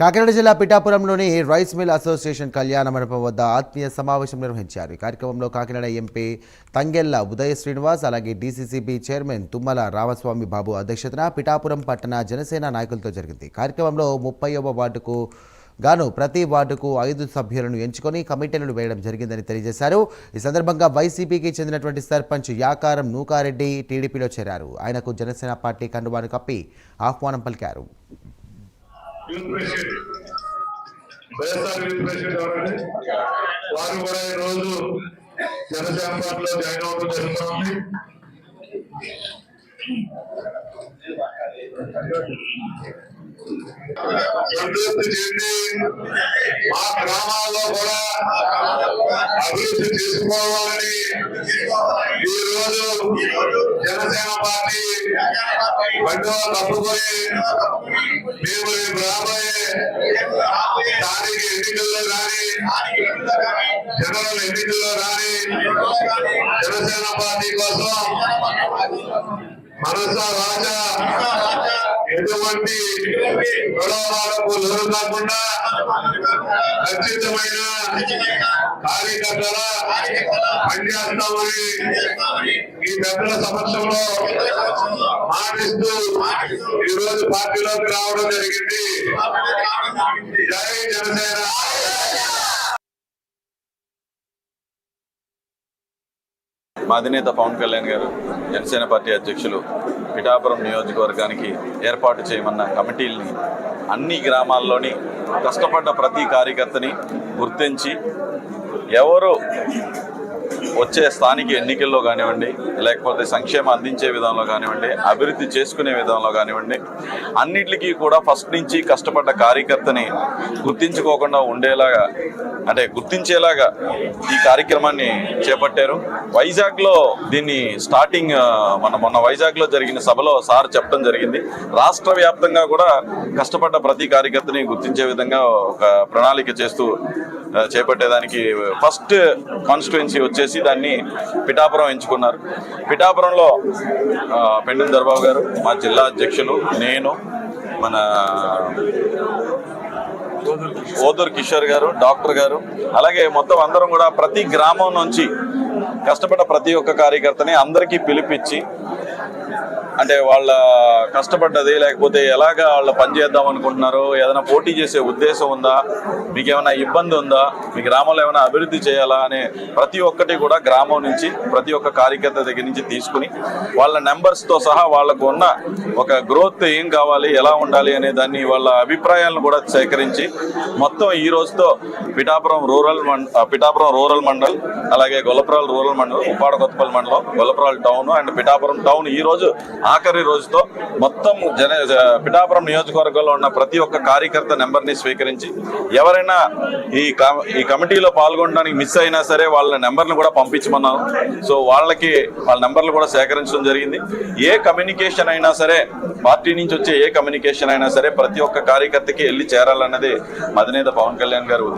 కాకినాడ జిల్లా పిఠాపురంలోని rice mill association కళ్యాణ మండపం వద్ద ఆత్మీయ సమావేశం నిర్వహించారు. ఈ కార్యక్రమంలో కాకినాడ ఎంపీ తంగెల్ల ఉదయ శ్రీనివాస్ అలాగే డీసీసీబీ చైర్మన్ తుమ్మల రామస్వామి బాబు అధ్యక్షతన పిఠాపురం పట్టణ జనసేన నాయకులతో జరిగింది. కార్యక్రమంలో ముప్పైవ వార్డుకు గాను ప్రతి వార్డుకు ఐదు సభ్యులను ఎంచుకొని కమిటీలను వేయడం జరిగిందని తెలియజేశారు. ఈ సందర్భంగా వైసీపీకి చెందినటువంటి సర్పంచ్ యాకారం నూకారెడ్డి టీడీపీలో చేరారు. ఆయనకు జనసేన పార్టీ కండువాను కప్పి ఆహ్వానం పలికారు. Youth president YSR youth president ఎవరండి? వారు కూడా ఈ రోజు జనసేన పార్టీలో జాయిన్ అవ్వడం జరుగుతుంది. సంతృప్తి చెంది ఆ గ్రామాల్లో కూడా అభివృద్ధి చేసుకోవాలని ఈ రోజు జనసేన పార్టీ బండిలో తప్పుకొని మేము రేపు రాబోయే స్థానిక ఎన్నికల్లో కానీ జనరల్ ఎన్నికల్లో కానీ జనసేన పార్టీ కోసం మనస రాజా. ఎటువంటి గొడవలకు కాకుండా ఖచ్చితమైన కార్యకర్తల పనిచేస్తామని ఈ పెద్దల సమక్షంలో మాటిస్తూ ఈ రోజు పార్టీలోకి రావడం జరిగింది. జై జనసేన. మా అధినేత పవన్ కళ్యాణ్ గారు జనసేన పార్టీ అధ్యక్షులు పిఠాపురం నియోజకవర్గానికి ఏర్పాటు చేయమన్న కమిటీల్ని అన్ని గ్రామాల్లోని కష్టపడ్డ ప్రతి కార్యకర్తని గుర్తించి ఎవరు వచ్చే స్థానిక ఎన్నికల్లో కానివ్వండి లేకపోతే సంక్షేమ అందించే విధానంలో కానివ్వండి అభివృద్ధి చేసుకునే విధానంలో కానివ్వండి అన్నిటికీ కూడా ఫస్ట్ నుంచి కష్టపడ్డ కార్యకర్తని గుర్తించుకోకుండా ఉండేలాగా అంటే గుర్తించేలాగా ఈ కార్యక్రమాన్ని చేపట్టారు. వైజాగ్లో దీన్ని స్టార్టింగ్ మన మొన్న వైజాగ్లో జరిగిన సభలో సార్ చెప్పడం జరిగింది. రాష్ట్ర వ్యాప్తంగా కూడా కష్టపడ్డ ప్రతి కార్యకర్తని గుర్తించే విధంగా ఒక ప్రణాళిక చేస్తూ చేపట్టేదానికి ఫస్ట్ కాన్స్టిట్యుయెన్సీ వచ్చేసి దాన్ని పిఠాపురం ఎంచుకున్నారు. పిఠాపురంలో ఆ, దర్బాబు గారు మా జిల్లా అధ్యక్షులు నేను మన ఓదూర్ కిషోర్ గారు డాక్టర్ గారు అలాగే మొత్తం అందరం కూడా ప్రతి గ్రామం నుంచి కష్టపడ్డ ప్రతి ఒక్క కార్యకర్తని అందరికీ పిలిపించి అంటే వాళ్ళ కష్టపడ్డది లేకపోతే ఎలాగ వాళ్ళ పనిచేద్దాం అనుకుంటున్నారు ఏదైనా పోటీ చేసే ఉద్దేశం ఉందా? మీకు ఏమైనా ఇబ్బంది ఉందా? మీ గ్రామంలో ఏమైనా అభివృద్ధి చేయాలా అనే ప్రతి ఒక్కటి కూడా గ్రామం నుంచి ప్రతి ఒక్క కార్యకర్త దగ్గర నుంచి తీసుకుని వాళ్ళ నెంబర్స్తో సహా వాళ్ళకు ఉన్న ఒక గ్రోత్ ఏం కావాలి ఎలా ఉండాలి అనే దాన్ని వాళ్ళ అభిప్రాయాలను కూడా సేకరించి మొత్తం ఈ రోజుతో Pithapuram rural Pithapuram rural mandal అలాగే గొల్లపురాల రూరల్ మండలం ఉప్పాడ కొత్తపల్లి మండలం Gollaprolu town and Pithapuram town ఈ రోజు ఆఖరి రోజుతో మొత్తం జన జ- పిఠాపురం నియోజకవర్గంలో ఉన్న ప్రతి ఒక్క కార్యకర్త నెంబర్ని స్వీకరించి ఎవరైనా ఈ ఈ కమిటీలో పాల్గొనడానికి మిస్ అయినా సరే వాళ్ళ నెంబర్ని కూడా పంపించమన్నాను సో వాళ్ళకి వాళ్ళ నెంబర్లు కూడా సేకరించడం జరిగింది. ఏ కమ్యూనికేషన్ అయినా సరే పార్టీ నుంచి వచ్చే ఏ కమ్యూనికేషన్ అయినా సరే ప్రతి ఒక్క కార్యకర్తకి వెళ్ళి చేరాలన్నది మదినేత పవన్ కళ్యాణ్ గారు